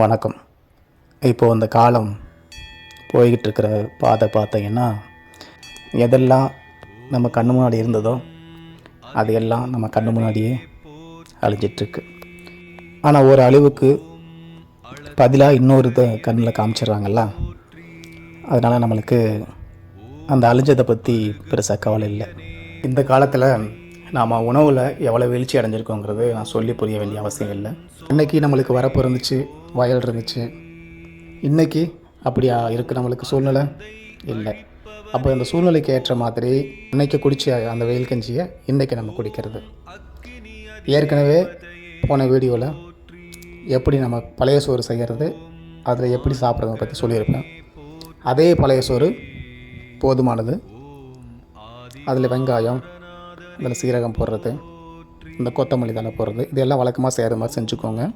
வணக்கம். இப்போ இந்த காலம் போய்கிட்டு இருக்கிற பாதை பார்த்தீங்கன்னா எதெல்லாம் நம்ம கண்ணு முன்னாடி இருந்ததோ அது எல்லாம் நம்ம கண்ணு முன்னாடியே அழிஞ்சிட்ருக்கு ஆனால் ஒரு அழிவுக்கு பதிலாக இன்னொரு இதை கண்ணில் காமிச்சிடுறாங்கல்ல? அதனால் நம்மளுக்கு அந்த அழிஞ்சதை பற்றி பெருசாக கவலை இல்லை. இந்த காலத்தில் நாம் உணவில் எவ்வளோ வீழ்ச்சி அடைஞ்சிருக்கோங்கிறது நான் சொல்லி புரிய வேண்டிய அவசியம் இல்லை. இன்றைக்கி நம்மளுக்கு வரப்பு இருந்துச்சு வயல் இருந்துச்சு. இன்றைக்கி அப்படியா இருக்குது நம்மளுக்கு சூழ்நிலை? இல்லை. அப்போ இந்த சூழ்நிலைக்கு ஏற்ற மாதிரி இன்றைக்கி குடிச்ச அந்த வெயில் கஞ்சியை இன்றைக்கி நம்ம குடிக்கிறது. ஏற்கனவே போன வீடியோவில் எப்படி நம்ம பழைய சோறு செய்கிறது அதில் எப்படி சாப்பிட்றத பற்றி சொல்லியிருப்பேன். அதே பழைய சோறு போதுமானது. அதில் வெங்காயம் அதில் சீரகம் போடுறது இந்த கொத்தமல்லி தலை போடுறது இதெல்லாம் வழக்கமாக செய்கிற மாதிரி செஞ்சுக்கோங்க.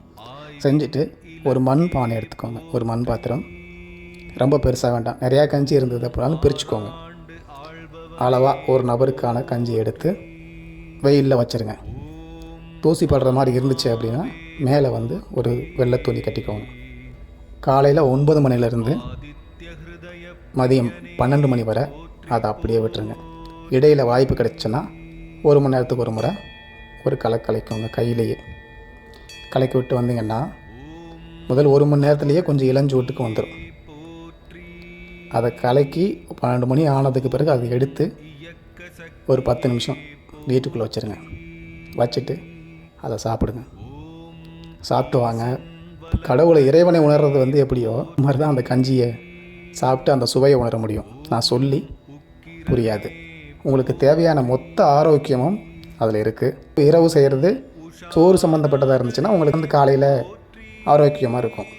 செஞ்சுட்டு ஒரு மண் பானை எடுத்துக்கோங்க ஒரு மண் பாத்திரம். ரொம்ப பெருசாக வேண்டாம் நிறையா கஞ்சி இருந்தது அப்படின்னாலும் பிரிச்சுக்கோங்க. அளவாக ஒரு நபருக்கான கஞ்சி எடுத்து வெயிலில் வச்சுருங்க. தூசி படுற மாதிரி இருந்துச்சு அப்படின்னா மேலே வந்து ஒரு வெள்ளை துணி கட்டிக்கோங்க. காலையில் ஒன்பது மணிலேருந்து மதியம் பன்னெண்டு மணி வரை அதை அப்படியே விட்டுருங்க. இடையில் வாய்ப்பு கிடைச்சுன்னா ஒரு மணி நேரத்துக்கு ஒரு முறை ஒரு களை கலைக்குங்க கையிலேயே. கலக்கி விட்டு வந்தீங்கன்னா முதல் ஒரு மணி நேரத்துலேயே கொஞ்சம் இளஞ்சூட்டுக்கு வந்துடும் அதை கலக்கி பன்னெண்டு மணி ஆனதுக்கு பிறகு அதை எடுத்து ஒரு பத்து நிமிஷம் வீட்டுக்குள்ளே வச்சுருங்க. வச்சுட்டு அதை சாப்பிடுங்க. சாப்பிட்டு வாங்க. கடவுளை இறைவனை உணர்றது வந்து எப்படியோ மாதிரி தான் அந்த கஞ்சியை சாப்பிட்டு அந்த சுவையை உணர முடியும். நான் சொல்லி புரியாது. உங்களுக்கு தேவையான மொத்த ஆரோக்கியமும் அதில் இருக்குது இரவு செய்கிறது சோறு சம்மந்தப்பட்டதாக இருந்துச்சுன்னா உங்களுக்கு வந்து காலையில் ஆரோக்கியமாக இருக்கும்.